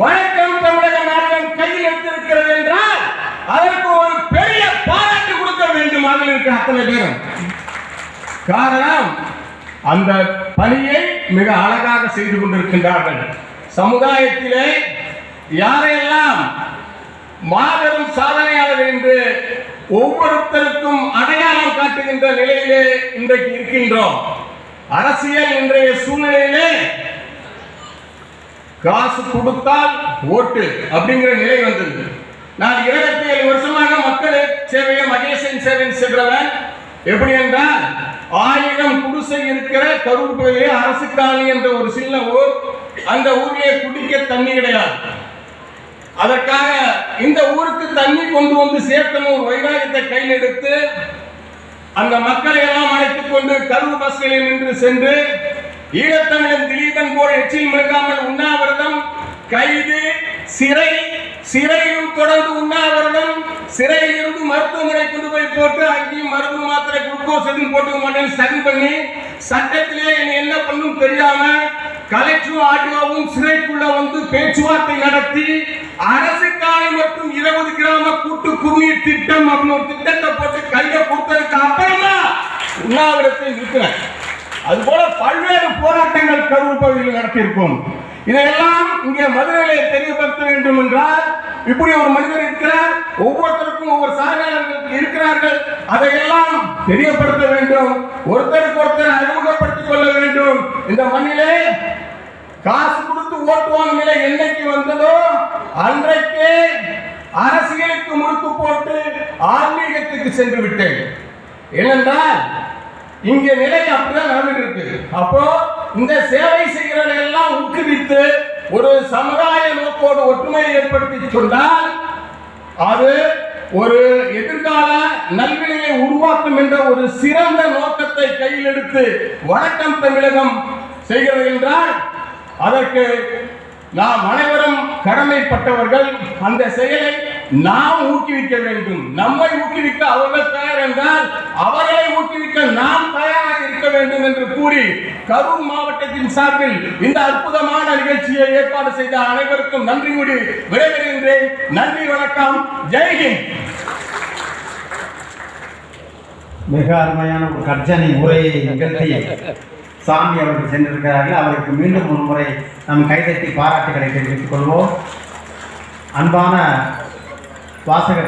வணக்கம் தமிழக நாடகம் கையில் எடுத்திருக்கிறது என்றால் அதற்கு ஒரு பெரிய பாராட்டு கொடுக்க வேண்டும் அதில் இருக்கிற அத்தனை பேரும். காரணம் அந்த பணியை மிக அழகாக செய்து கொண்டிருக்கின்றார்கள். சமுதாயத்திலே யாரையெல்லாம் மாபெரும் சாதனையாளர் என்று ஒவ்வொருத்தருக்கும் அடையாளம் காட்டுகின்ற நிலையிலே இன்றைக்கு இருக்கின்றோம். அரசியல் இன்றைய சூழ்நிலையிலே காசு கொடுத்தால் ஓட்டு அப்படிங்கிற நிலை வந்தது நான் இருபத்தி ஏழு வருஷமாக மக்கள் சேவையை மகேசன் சேவை சென்றவன். எப்படி என்றால் ஆயிரம் குடிசை இருக்கிற கரூர் பகுதியிலே அரசு காலனி என்ற ஒரு சின்ன ஊர் அந்த ஊரிலே குடிக்க தண்ணி கிடையாது. அதற்காக இந்த ஊருக்கு தண்ணி கொண்டு வந்து சேர்க்கணும் ஒரு வைராகத்தை கையில் எடுத்து அந்த மக்களை எல்லாம் அழைத்துக் கொண்டு கரூர் பஸ்களில் நின்று சென்று ஈழத்தமிழன் திலீபன் போல் எச்சில் மிருகாமல் உண்ணாவிரதம் கைது சிறை சிறையும் தொடர்ந்து உண்ணாவிரதம் சிறையில் இருந்து மருத்துவமனை கொண்டு போய் போட்டு அங்கேயும் மருந்து மாத்திரை குளுக்கோஸ் எதுவும் போட்டு மாட்டேன்னு சரி பண்ணி சட்டத்திலே என்னை என்ன பண்ணும் தெரியாம கலெக்டரும் ஆர்டிஓவும் சிறைக்குள்ள வந்து பேச்சுவார்த்தை நடத்தி அரசு காலை மற்றும் இருபது கிராம கூட்டு குடிநீர் திட்டம் அப்படின்னு ஒரு திட்டத்தை போட்டு கையை கொடுத்ததுக்கு அப்புறமா உண்ணாவிரத்தை நிறுத்தினேன் அதுபோல பல்வேறு போராட்டங்கள் கரூர் பகுதியில் நடத்தியிருக்கும். இதையெல்லாம் இங்கே மதுரையிலே தெரியப்படுத்த வேண்டும் என்றால் இப்படி ஒரு மனிதர் இருக்கிறார் ஒவ்வொருத்தருக்கும் ஒவ்வொரு சாதனையாளர்கள் இருக்கிறார்கள் அதையெல்லாம் தெரியப்படுத்த வேண்டும் ஒருத்தருக்கு ஒருத்தர் அறிமுகப்படுத்திக் கொள்ள வேண்டும். இந்த மண்ணிலே காசு கொடுத்து ஓட்டுவாங்க நிலை என்னைக்கு வந்ததோ அன்றைக்கே அரசியலுக்கு முறுக்கு போட்டு ஆன்மீகத்துக்கு சென்று விட்டேன். ஏனென்றால் இங்க நிலை அப்படிதான் நடந்துட்டு இருக்கு. அப்போ இந்த சேவை செய்கிறவர்கள் எல்லாம் ஊக்குவித்து ஒரு சமுதாய நோக்கோடு ஒற்றுமையை ஏற்படுத்தி கொண்டால் அது ஒரு எதிர்கால நல்வினையை உருவாக்கும் என்ற ஒரு சிறந்த நோக்கத்தை கையில் எடுத்து வணக்கம் தமிழகம் செய்கிறது என்றால் அதற்கு நாம் அனைவரும் கடமைப்பட்டவர்கள். அந்த செயலை நாம் ஊக்குவிக்க வேண்டும். நம்மை ஊக்குவிக்க அவர்கள் தயார் என்றால் அவரை ஊக்குவிக்க நாம் தயாராக இருக்க வேண்டும் என்று கூறி கரூர் மாவட்டத்தின் சார்பில் இந்த அற்புதமான நிகழ்ச்சியை ஏற்பாடு செய்த அனைவருக்கும் நன்றி கூறி விடைபெறுகின்றேன். நன்றி வணக்கம். ஜெய்ஹிந்த் மிக அருமையான ஒரு கர்ஜனை உரையை நிகழ்த்தி சாமி அவர்கள் சென்றிருக்கிறார்கள். அவருக்கு மீண்டும் ஒரு முறை நம் கைதட்டி பாராட்டுகளை தெரிவித்துக் கொள்வோம். அன்பான வாசகர்